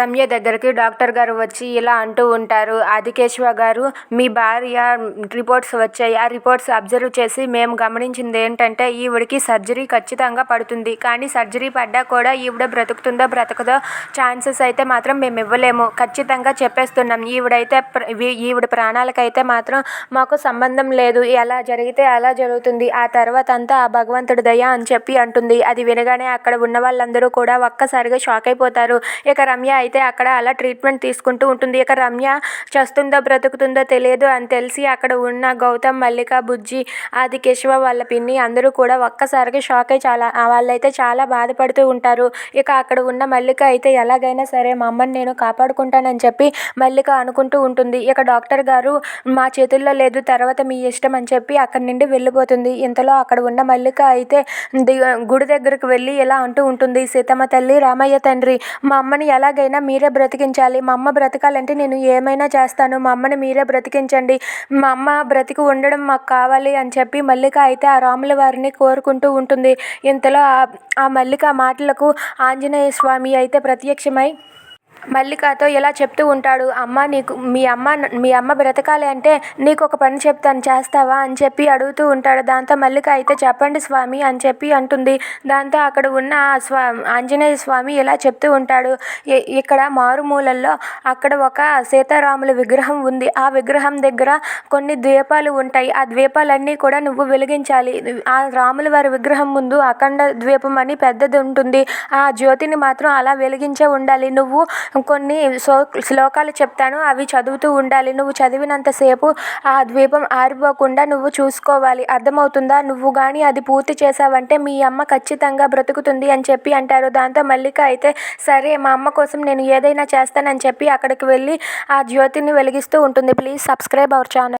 రమ్య దగ్గరికి డాక్టర్ గారు వచ్చి ఇలా అంటూ ఉంటారు. ఆదికేశ్వ గారు మీ భార్య రిపోర్ట్స్ వచ్చాయి. ఆ రిపోర్ట్స్ అబ్జర్వ్ చేసి మేము గమనించింది ఏంటంటే ఈవిడికి సర్జరీ ఖచ్చితంగా పడుతుంది. కానీ సర్జరీ పడ్డా కూడా ఈవిడ బ్రతుకుతుందో బ్రతకదో ఛాన్సెస్ అయితే మాత్రం మేము ఇవ్వలేము. ఖచ్చితంగా చెప్పేస్తున్నాం. ఈవిడైతే ఈవిడ ప్రాణాలకైతే మాత్రం మాకు సంబంధం లేదు. ఎలా జరిగితే అలా జరుగుతుంది. ఆ తర్వాత అంతా ఆ భగవంతుడి దయ అని చెప్పి అంటుంది. అది వినగానే అక్కడ ఉన్న వాళ్ళందరూ కూడా ఒక్కసారిగా షాక్ అయిపోతారు. ఇక రమ్య అయితే అక్కడ అలా ట్రీట్మెంట్ తీసుకుంటూ ఉంటుంది. ఇక రమ్య చస్తుందో బ్రతుకుతుందో తెలియదు అని తెలిసి అక్కడ ఉన్న గౌతమ్ మల్లిక బుజ్జి ఆది కేశవ వాళ్ళ పిన్ని అందరూ కూడా ఒక్కసారిగా షాక్ అయి చాలా వాళ్ళైతే చాలా బాధపడుతూ ఉంటారు. ఇక అక్కడ ఉన్న మల్లిక అయితే ఎలాగైనా సరే మా అమ్మని నేను కాపాడుకుంటానని చెప్పి మల్లిక అనుకుంటూ ఉంటుంది. ఇక డాక్టర్ గారు మా చేతుల్లో లేదు తర్వాత మీ ఇష్టం అని చెప్పి అక్కడి నుండి వెళ్ళిపోతుంది. ఇంతలో అక్కడ ఉన్న మల్లిక అయితే గుడి దగ్గరకు వెళ్ళి ఇలా అంటూ ఉంటుంది. సీతమ్మ తల్లి రామయ్య తండ్రి మా అమ్మని ఎలాగైనా మీరే బ్రతికించాలి. మా అమ్మ బ్రతకాలంటే నేను ఏమైనా చేస్తాను. మా అమ్మని మీరే బ్రతికించండి. మా అమ్మ బ్రతికి ఉండడం మాకు కావాలి అని చెప్పి మల్లిక అయితే ఆ రాముల వారిని కోరుకుంటూ ఉంటుంది. ఇంతలో ఆ- ఆ మల్లిక మాటలకు ఆంజనేయ స్వామి అయితే ప్రత్యక్షమై మల్లికతో ఇలా చెప్తూ ఉంటాడు అమ్మ నీకు మీ అమ్మ మీ అమ్మ బ్రతకాలి అంటే నీకు ఒక పని చెప్తాను చేస్తావా? అని చెప్పి అడుగుతూ ఉంటాడు. దాంతో మల్లిక అయితే చెప్పండి స్వామి అని చెప్పి అంటుంది. దాంతో అక్కడ ఉన్న ఆ స్వా ఆంజనేయ స్వామి ఇలా చెప్తూ ఉంటాడు. ఇక్కడ మారుమూలల్లో అక్కడ ఒక సీతారాముల విగ్రహం ఉంది. ఆ విగ్రహం దగ్గర కొన్ని ద్వీపాలు ఉంటాయి. ఆ ద్వీపాలన్నీ కూడా నువ్వు వెలిగించాలి. ఆ రాముల వారి విగ్రహం ముందు అఖండ ద్వీపం అని పెద్దది ఉంటుంది. ఆ జ్యోతిని మాత్రం అలా వెలిగించే ఉండాలి. నువ్వు కొన్ని సో శ్లోకాలు చెప్తాను. అవి చదువుతూ ఉండాలి. నువ్వు చదివినంతసేపు ఆ ద్వీపం ఆరిపోకుండా నువ్వు చూసుకోవాలి. అర్థమవుతుందా? నువ్వు కానీ అది పూర్తి చేసావంటే మీ అమ్మ ఖచ్చితంగా బ్రతుకుతుంది అని చెప్పి అంటారు. దాంతో మల్లిక అయితే సరే మా అమ్మ కోసం నేను ఏదైనా చేస్తానని చెప్పి అక్కడికి వెళ్ళి ఆ జ్యోతిని వెలిగిస్తూ ఉంటుంది. Please subscribe our channel.